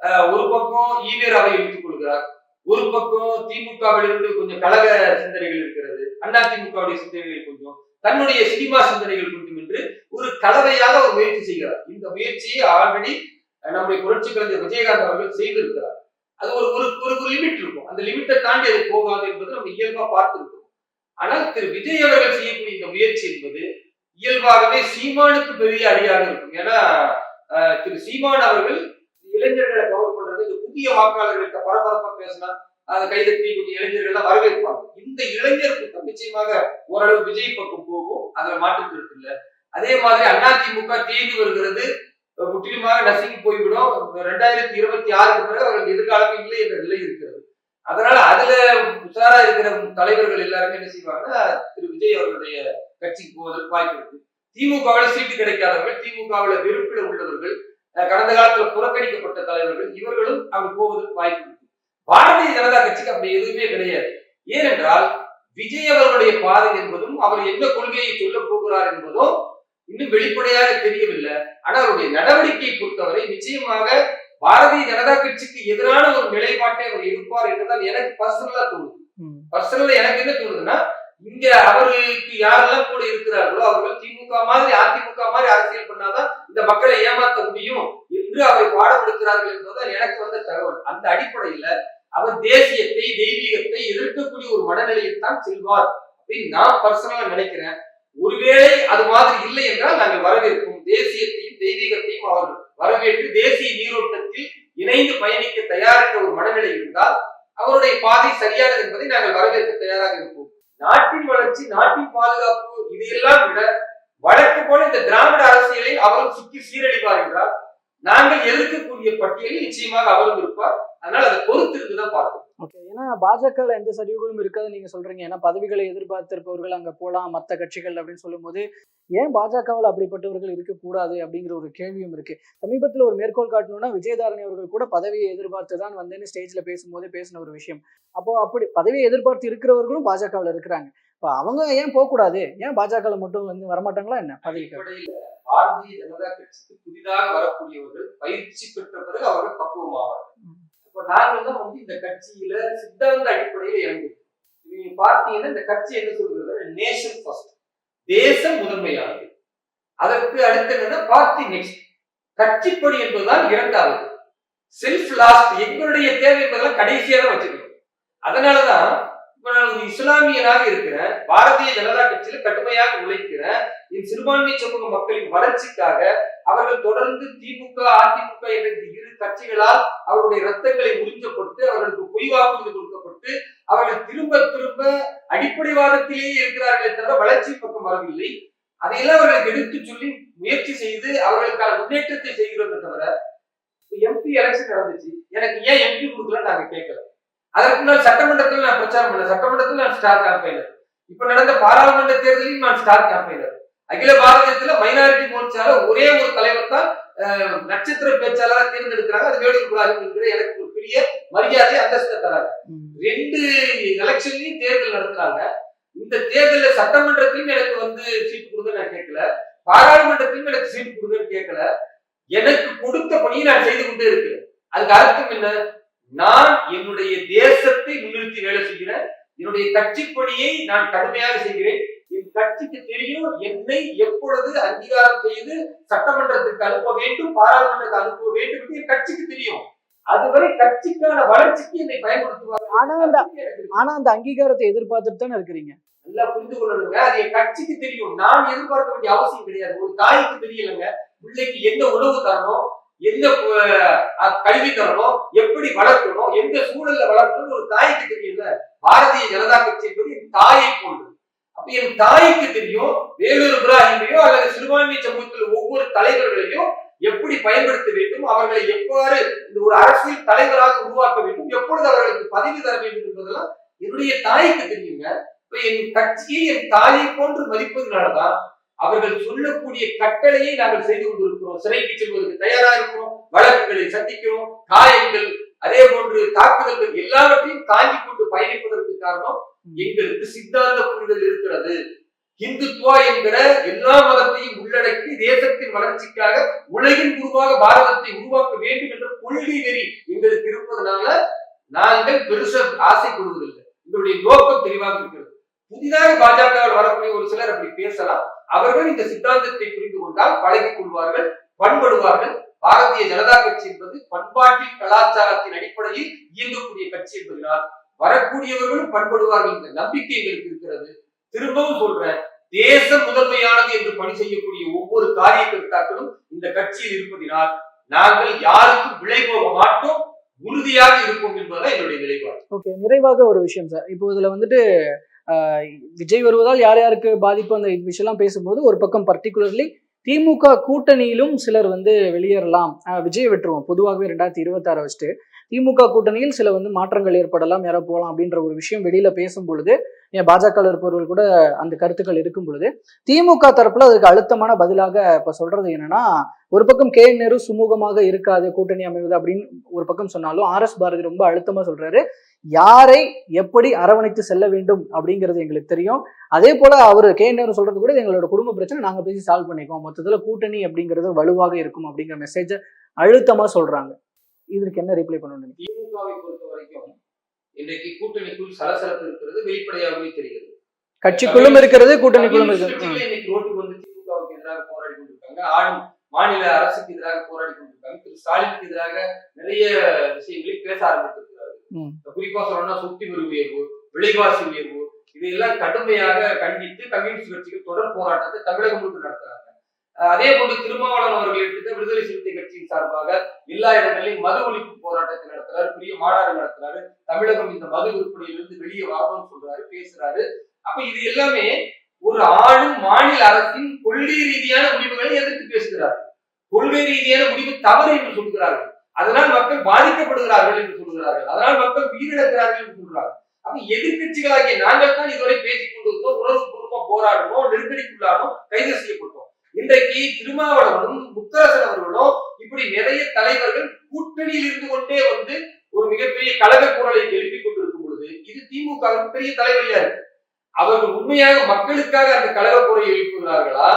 அஹ், ஒரு பக்கம் ஈவேராவை எடுத்துக் கொள்கிறார். ஒரு பக்கம் திமுகவிலிருந்து கொஞ்சம் கழக சிந்தனைகள் இருக்கிறது. அண்ணா திமுகவுடைய சிந்தனைகள் கொஞ்சம் தன்னுடைய சினிமா சிந்தனைகள் கொஞ்சம் என்று ஒரு கலவையாக ஒரு முயற்சி செய்கிறார். இந்த முயற்சியை ஆல்ரெடி நம்முடைய புரட்சி கலைஞர் விஜயகாந்த் அவர்கள் செய்திருக்கிறார். அது ஒரு ஒரு ஒரு ஒரு லிமிட் இருக்கும். அந்த லிமிட்டை தாண்டி அது போகாது என்பது நம்ம இயல்பா பார்த்திருக்கிறோம். ஆனால் திரு விஜய் அவர்கள் செய்யக்கூடிய இந்த முயற்சி என்பது இயல்பாகவே சீமானுக்கு பெரிய அடியாக இருக்கும். ஏன்னா திரு சீமான் அவர்கள் இளைஞர்களை கவர் பண்றது இந்த புதிய வாக்காளர்கள்ட்ட பரபரப்பா பேசினா அதை கைதட்டி கொஞ்சம் இளைஞர்கள்லாம் வரவேற்பாங்க. இந்த இளைஞர் கூட்டம் நிச்சயமாக ஓரளவு விஜய் பக்கம் போகும். அதுல மாற்று கருத்து இல்லை. அதே மாதிரி அதிமுக தேடி வருகிறது. முற்றிலுமாக நசுங்கி போய்விடும். ரெண்டாயிரத்தி இருபத்தி ஆறுக்கு பிறகு அவர்களுக்கு எதிர்காலம் இல்லை என்ற நிலை இருக்கிறது. அதனால அதுல உஷாரா இருக்கிற தலைவர்கள் எல்லாருமே என்ன செய்வாங்கன்னா திரு விஜய் அவர்களுடைய கட்சிக்கு போவதற்கு வாய்ப்பு இருக்கு. திமுகவில் சீட்டு கிடைக்காதவர்கள் திமுகவில் வெறுப்பில் உள்ளவர்கள் கடந்த காலத்துல புறக்கணிக்கப்பட்ட தலைவர்கள் இவர்களும் அங்கு போவதற்கு வாய்ப்பு இருக்கு. பாரதிய ஜனதா கட்சிக்கு அப்படி எதுவுமே கிடையாது. ஏனென்றால் விஜய் அவர்களுடைய பாதை என்பதும் அவர் என்ன கொள்கையை சொல்ல போகிறார் என்பதும் இன்னும் வெளிப்படையாக தெரியவில்லை. ஆனா அவருடைய நடவடிக்கையை பொறுத்தவரை நிச்சயமாக பாரதிய ஜனதா கட்சிக்கு எதிரான ஒரு நிலைப்பாட்டை அவர் எடுப்பார் என்றுதான் எனக்கு பர்சனலா தோணுது. பர்சனலா எனக்கு என்ன தோணுதுன்னா இங்க அவருக்கு யாரெல்லாம் கூட இருக்கிறார்களோ அவர்கள் திமுக மாதிரி அதிமுக மாதிரி அரசியல் பண்ணாதான் இந்த மக்களை ஏமாற்ற முடியும் என்று அவரை பாடம் எடுக்கிறார்கள் என்பதுதான் எனக்கு வந்த தகவல். அந்த அடிப்படையில அவர் தேசியத்தை தெய்வீகத்தை எதிர்க்கக்கூடிய ஒரு மனநிலையில் தான் செல்வார் அப்படின்னு நான் பர்சனலா நினைக்கிறேன். ஒருவேளை அது மாதிரி இல்லை என்றால் நாங்கள் வரவேற்போம். தேசியத்தையும் தெய்வீகத்தையும் அவர் வரவேற்று தேசிய நீரோட்டத்தில் இணைந்து பயணிக்க தயார் என்ற ஒரு மனநிலை இருந்தால் அவருடைய பாதை சரியானது என்பதை நாங்கள் வரவேற்க தயாராக இருப்போம். நாட்டின் வளர்ச்சி நாட்டின் பாதுகாப்பு இதையெல்லாம் விட வழக்கு போல இந்த திராவிட அரசியலை அவரும் சுற்றி சீரழிவார் என்றால் நாங்கள் எதிர்க்கக்கூடிய பட்டியலில் நிச்சயமாக அவரும் இருப்பார். அதனால அதை பொறுத்திருந்துதான் பார்ப்போம். ஓகே ஏன்னா பாஜகல எந்த சரிவுகளும் இருக்காது நீங்க சொல்றீங்க. ஏன்னா பதவிகளை எதிர்பார்த்திருப்பவர்கள் அங்க போலாம் மத்த கட்சிகள் அப்படின்னு சொல்லும்போது ஏன் பாஜகவில் அப்படிப்பட்டவர்கள் இருக்கக்கூடாது அப்படிங்கிற ஒரு கேள்வியும் இருக்கு. சமீபத்தில் ஒரு மேற்கோள் காட்டணும்னா விஜயதாரணி அவர்கள் கூட பதவியை எதிர்பார்த்து தான் வந்தேன்னு ஸ்டேஜ்ல பேசும்போதே பேசின ஒரு விஷயம். அப்போ அப்படி பதவியை எதிர்பார்த்து இருக்கிறவர்களும் பாஜகவில் இருக்கிறாங்க. இப்போ அவங்க ஏன் போகக்கூடாது? ஏன் பாஜகவில் மட்டும் வந்து வரமாட்டாங்களா என்ன? பதவிக்கு. பாரதிய ஜனதா கட்சிக்கு புதிதாக வரக்கூடியவர்கள் பயிற்சி பெற்ற பிறகு அவர்கள் பக்குவமாவார்கள். இப்போ நாங்கள் தான் வந்து இந்த கட்சியில சித்தாந்த அடிப்படையில் இறங்குது. நீங்க பார்த்தீங்கன்னா இந்த கட்சி என்ன சொல்கிறது நேஷன் ஃபர்ஸ்ட் தேசம் முதன்மையானது. அதற்கு அடுத்து என்னன்னா பார்ட்டி நெக்ஸ்ட் கட்சிப்படி என்பதுதான் இரண்டாவது. செல்ஃப் லாஸ்ட் எங்களுடைய தேவை என்பதெல்லாம் கடைசியாக தான் வச்சிருக்கோம் அதனாலதான் இப்ப நான் ஒரு இஸ்லாமியனாக இருக்கிறேன் பாரதிய ஜனதா கட்சியில கடுமையாக உழைக்கிறேன் என் சிறுபான்மை சமூக மக்களின் வளர்ச்சிக்காக அவர்கள் தொடர்ந்து திமுக அதிமுக என்ற இரு கட்சிகளால் அவருடைய ரத்தங்களை உறிஞ்சப்பட்டு அவர்களுக்கு பொய் வாக்குறுதி கொடுக்கப்பட்டு அவர்கள் திரும்ப திரும்ப அடிப்படைவாதத்திலேயே இருக்கிறார்களே தவிர வளர்ச்சி பக்கம் வரவில்லை. அதையெல்லாம் அவர்களுக்கு எடுத்து சொல்லி முயற்சி செய்து அவர்களுக்கான முன்னேற்றத்தை செய்கிறோமே தவிர எம்பி எலெக்ஷன் நடந்துச்சு. எனக்கு ஏன் எம்பி கொடுக்கலன்னு நாங்க கேட்கல. அதற்கு முன்னால் சட்டமன்றத்தில் நான் பிரச்சாரம் பண்ணல. சட்டமன்றத்தில் நான் ஸ்டார் கேம்பெயினர் இப்ப நடந்த பாராளுமன்ற தேர்தலில் நான் ஸ்டார் கேம்பெயினர் அகில பாரதத்துல மைனாரிட்டி மோர்ச்சால ஒரே ஒரு தலைவர் தான் நட்சத்திர பேச்சாளராக தேர்ந்தெடுக்கிறாங்க. அது வேலூர் இப்ராஹிம் என்கிற எனக்கு ஒரு பெரிய மரியாதை அந்தஸ்தை தராங்க. ரெண்டு எலெக்ஷன்லயும் தேர்தல் நடத்துறாங்க. இந்த தேர்தல்ல சட்டமன்றத்திலும் எனக்கு வந்து சீட்டு கொடுங்க நான் கேட்கல. பாராளுமன்றத்திலும் எனக்கு சீட்டு கொடுங்கன்னு கேட்கல. எனக்கு கொடுத்த பணியை நான் செய்து கொண்டே இருக்கிறேன். அதுக்கு அர்த்தம் என்ன? நான் என்னுடைய தேசத்தை முன்னிறுத்தி வேலை செய்கிறேன். என்னுடைய கட்சி பணியை நான் கடுமையாக செய்கிறேன். கட்சிக்கு தெரியும் என்னை எப்பொழுது அங்கீகாரம் செய்து சட்டமன்றத்திற்கு அனுப்ப வேண்டும் பாராளுமன்றத்துக்கு அனுப்ப வேண்டும் என்று என் கட்சிக்கு தெரியும். அதுவரை கட்சிக்கான வளர்ச்சிக்கு என்னை பயன்படுத்துவாங்க ஆனா அந்த ஆனா அந்த அங்கீகாரத்தை எதிர்பார்த்துட்டு தானே இருக்கிறீங்க? நல்லா புரிந்து கொள்ளணுங்க. அது என் கட்சிக்கு தெரியும். நான் எதிர்பார்க்க வேண்டிய அவசியம் கிடையாது. ஒரு தாய்க்கு தெரியலங்க. பிள்ளைக்கு என்ன உணவு தரணும்? என்ன அஹ், கல்வி தரணும்? எப்படி வளர்க்கணும்? எந்த சூழல்ல வளர்க்கணும் ஒரு தாய்க்கு தெரியல. பாரதிய ஜனதா கட்சி என்பது என் தாயை போன்றது அப்ப என் தாய்க்கு தெரியும் வேலூர் இப்ராஹிமையோ அல்லது சிறுபான்மை சமூகத்தில் ஒவ்வொரு தலைவர்களையும் எப்படி பயன்படுத்த வேண்டும் அவர்களை எவ்வாறு இந்த ஒரு அரசியல் தலைவராக உருவாக்க வேண்டும் எப்பொழுது அவர்களுக்கு பதவி தர வேண்டும் என்பதெல்லாம் என்னுடைய தாய்க்கு தெரியுங்க. இப்ப என் கட்சியை என் தாயை போன்று மதிப்பதனாலதான் அவர்கள் சொல்லக்கூடிய கட்டளையை நாங்கள் செய்து கொண்டிருக்கிறோம். சிறைக்கு செல்வதற்கு தயாரா இருக்கிறோம் வழக்குகளை சந்திக்கிறோம் காயங்கள் அதே போன்று தாக்குதல்கள் எல்லாவற்றையும் தாங்கிக் கொண்டு பயணிப்பதற்கு காரணம் எங்களுக்கு சித்தாந்த புரிதல் இருக்கிறது. இந்துத்துவா என்கிற எல்லா மதத்தையும் உள்ளடக்கி தேசத்தின் வளர்ச்சிக்காக உலகின் குருவாக பாரதத்தை உருவாக்க வேண்டும் என்ற கொள்கை வெறி எங்களுக்கு இருப்பதனால நாங்கள் பெருச ஆசைப்படுவதில்லை எங்களுடைய நோக்கம் தெளிவாக இருக்கிறது. புதிதாக பாஜகவில் வரக்கூடிய ஒரு சிலர் அப்படி பேசலாம். அவர்கள் இந்த சித்தாந்தத்தை புரிந்து கொண்டால் பழகிக் கொள்வார்கள் பண்படுவார்கள். பாரதிய ஜனதா கட்சி என்பது பண்பாட்டின் கலாச்சாரத்தின் அடிப்படையில் இயங்கக்கூடிய கட்சி என்பதனால் வரக்கூடியவர்களும் பண்படுவார்கள் என்ற நம்பிக்கை எங்களுக்கு இருக்கிறது. திரும்பவும் சொல்றேன் தேசம் முதன்மையானது என்று பணி செய்யக்கூடிய ஒவ்வொரு காரியகர்த்தாக்களும் இந்த கட்சியில் இருப்பதினால் நாங்கள் யாருக்கும் விலை போக மாட்டோம் உறுதியாக இருப்போம் என்பதுதான் என்னுடைய நிலைப்பாடு. ஓகே நிறைவாக ஒரு விஷயம் சார் இப்போ இதுல வந்துட்டு ஆஹ் விஜய் வருவதால் யார் யாருக்கு பாதிப்பு? அந்த விஷயம்லாம் பேசும்போது ஒரு பக்கம் பர்டிகுலர்லி திமுக கூட்டணியிலும் சிலர் வந்து வெளியேறலாம். ஆஹ் விஜய் விட்டுருவோம். பொதுவாகவே ரெண்டாயிரத்தி இருபத்தாறு வச்சுட்டு திமுக கூட்டணியில் சில வந்து மாற்றங்கள் ஏற்படலாம் யாரோ போகலாம் அப்படின்ற ஒரு விஷயம் வெளியில பேசும் பொழுது ஏன் பாஜக இருப்பவர்கள் கூட அந்த கருத்துக்கள் இருக்கும் பொழுது திமுக தரப்புல அதுக்கு அழுத்தமான பதிலாக இப்ப சொல்றது என்னன்னா ஒரு பக்கம் கே. நேரு சுமூகமாக இருக்காது கூட்டணி அமைவது அப்படின்னு ஒரு பக்கம் சொன்னாலும் ஆர். எஸ். பாரதி ரொம்ப அழுத்தமா சொல்றாரு. யாரை எப்படி அரவணைத்து செல்ல வேண்டும் அப்படிங்கிறது எங்களுக்கு தெரியும். அதே போல அவர் கே. நேரு சொல்றது கூட எங்களோட குடும்ப பிரச்சனை நாங்க பேசி சால்வ் பண்ணிக்குவோம். மொத்தத்துல கூட்டணி அப்படிங்கிறது வலுவாக இருக்கும் அப்படிங்கிற மெசேஜை அழுத்தமா சொல்றாங்க. இதற்கு என்ன ரிப்ளை பண்ணணும் திமுகவை பொறுத்த வரைக்கும் இன்றைக்கு கூட்டணிக்குள் சலசலப்பு இருக்கிறது வெளிப்படையாகவே தெரிகிறது. கட்சிக்குள்ளும் இருக்கிறது கூட்டணிக்குள்ளும் இருக்கிறது. இன்னைக்கு ரோட்டுக்கு வந்து திமுகவுக்கு எதிராக போராடி கொண்டிருக்காங்க. ஆளும் மாநில அரசுக்கு எதிராக போராடி கொண்டிருக்காங்க. திரு ஸ்டாலினுக்கு எதிராக நிறைய விஷயங்களை பேச ஆரம்பித்திருக்கிறார்கள். குறிப்பா சொல்லணும்னா சொத்து வரி உயர்வு விலைவாசி உயர்வு இதையெல்லாம் கடுமையாக கண்டித்து கம்யூனிஸ்ட் கட்சிகள் தொடர் போராட்டத்தை தமிழகம் முழுக்க நடத்துறாங்க. அதே போன்று திருமாவளவன் அவர்கள் எடுத்துக்க விடுதலை சிறுத்தை கட்சியின் சார்பாக எல்லா இடங்களிலும் மது ஒழிப்பு போராட்டத்தை நடத்துறாரு பெரிய மாநாடு நடத்துறாரு. தமிழகம் இந்த மது விற்பனையிலிருந்து வெளியே வரணும்னு சொல்றாரு பேசுறாரு. அப்ப இது எல்லாமே ஒரு ஆளும் மாநில அரசின் கொள்கை ரீதியான முடிவுகளை எதிர்த்து பேசுகிறார். கொள்கை ரீதியான முடிவு தவறு என்று சொல்கிறார்கள். அதனால் மக்கள் பாதிக்கப்படுகிறார்கள் என்று சொல்கிறார்கள். அதனால் மக்கள் உயிரிழக்கிறார்கள் என்று சொல்கிறார்கள் அப்ப எதிர்கட்சிகளாகிய நாங்கள் தான் இதுவரை பேசிக் கொண்டிருந்தோம் உணர்வு பூர்வமா போராடணும் நெருக்கடிக்குள்ளானோம் கைது செய்யப்பட்டோம். இன்றைக்கு திருமாவளவனும் முத்தரசன் அவர்களும் இப்படி நிறைய தலைவர்கள் கூட்டணியில் இருந்து கொண்டே வந்து ஒரு மிகப்பெரிய கழக குரலை எழுப்பிக் கொண்டிருக்கும் பொழுது இது திமுக பெரிய தலைவலியா இருக்கு அவர்கள் உண்மையாக மக்களுக்காக அந்த கழக குரலை எழுப்புகிறார்களா?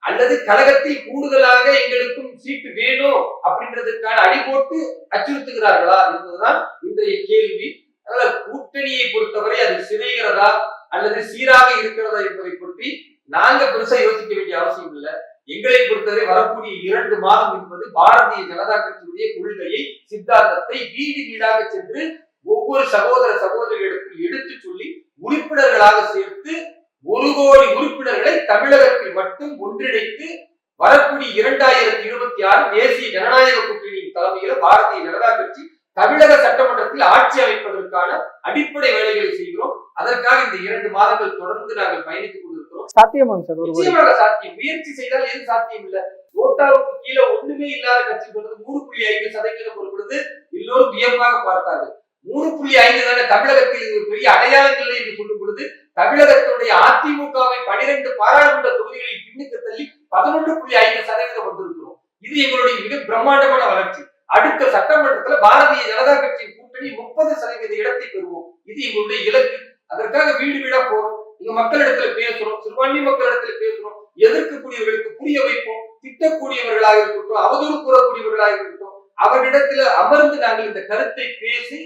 அல்லது கழகத்தில் கூடுதலாக எங்களுக்கும் சீட்டு வேணும் அப்படின்றதுக்கான அடி போட்டு அச்சுறுத்துகிறார்களா என்பதுதான் இன்றைய கேள்வி. அதனால கூட்டணியை பொறுத்தவரை அது சிதைகிறதா அல்லது சீராக இருக்கிறதா என்பதை பற்றி நாங்க பெருசா யோசிக்க வேண்டிய அவசியம் இல்லை. எங்களை பொறுத்தவரை வரக்கூடிய இரண்டு மாதம் என்பது பாரதிய ஜனதா கட்சியுடைய கொள்கையை சித்தாந்தத்தை வீடு வீடாக சென்று ஒவ்வொரு சகோதர சகோதரிகளிடத்தில் எடுத்து சொல்லி உறுப்பினர்களாக சேர்த்து ஒரு கோடி உறுப்பினர்களை தமிழகத்தில் மட்டும் ஒன்றிணைத்து வரக்கூடிய இரண்டாயிரத்தி இருபத்தி ஆறு தேசிய ஜனநாயக கூட்டணியின் தலைமையில பாரதிய ஜனதா கட்சி தமிழக சட்டமன்றத்தில் ஆட்சி அமைப்பதற்கான அடிப்படை வேலைகளை செய்கிறோம். அதற்காக இந்த இரண்டு மாதங்கள் தொடர்ந்து நாங்கள் பயணித்துக் சாத்தியமாங்க சார் ஒரு சாத்தியம். முயற்சி செய்தால் எது சாத்தியம் இல்ல. நோட்டாவுக்கு கீழே ஒண்ணுமே இல்லாத கட்சி சொல்றது மூணு புள்ளி ஐந்து சதவீதம் ஒரு பொழுது எல்லோரும் வியப்பாக பார்த்தார்கள். மூணு புள்ளி ஐந்து தானே தமிழகத்தில் இது ஒரு பெரிய அடையாளம் இல்லை என்று சொல்லும் பொழுது தமிழகத்தினுடைய அதிமுகவை பனிரெண்டு பாராளுமன்ற தொகுதிகளில் பின்னுக்கு தள்ளி பதினொன்று புள்ளி ஐந்து சதவீதம் வந்திருக்கிறோம். இது எங்களுடைய மிக பிரம்மாண்டமான வளர்ச்சி. அடுத்த சட்டமன்றத்துல பாரதிய ஜனதா கட்சியின் கூட்டணி முப்பது சதவீத இடத்தை பெறுவோம். இது எங்களுடைய இலக்கு. அதற்காக வீடு வீடா போறோம். இங்க மக்களிடத்துல பேசுறோம் சிறுபான்மை மக்களிடத்துல பேசுறோம் எதிர்க்கக்கூடியவர்களுக்கு புரிய வைப்போம் திட்டக்கூடியவர்களாக இருக்கட்டும் அவதூறு கூறக்கூடியவர்களாக இருக்கட்டும் அவரிடத்துல அமர்ந்து நாங்கள் இந்த கருத்தை பேசி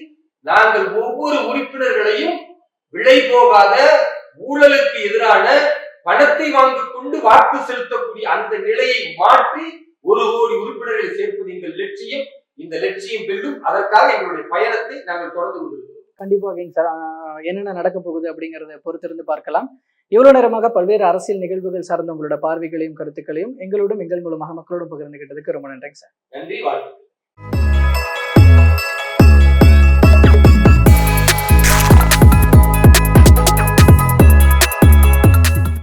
நாங்கள் ஒவ்வொரு உறுப்பினர்களையும் விலை போகாத ஊழலுக்கு எதிரான பணத்தை வாங்கிக் கொண்டு வாக்கு செலுத்தக்கூடிய அந்த நிலையை மாற்றி ஒரு கோடி உறுப்பினர்களை சேர்ப்பது எங்கள் லட்சியம். இந்த லட்சியம் வெல்லும் அதற்காக எங்களுடைய பயணத்தை நாங்கள் தொடர்ந்து கொண்டிருக்கிறோம். கண்டிப்பாக சார். என்னென்ன நடக்க போகுது அப்படிங்கிறத பொறுத்திருந்து பார்க்கலாம். இவ்வளவு நேரமாக பல்வேறு அரசியல் நிகழ்வுகள் சார்ந்த உங்களோட பார்வைகளையும் கருத்துக்களையும் எங்களோடும் எங்கள் மூலமாக மக்களோடும் பகிர்ந்துகிட்டதுக்கு ரொம்ப நன்றிங்க சார். நன்றி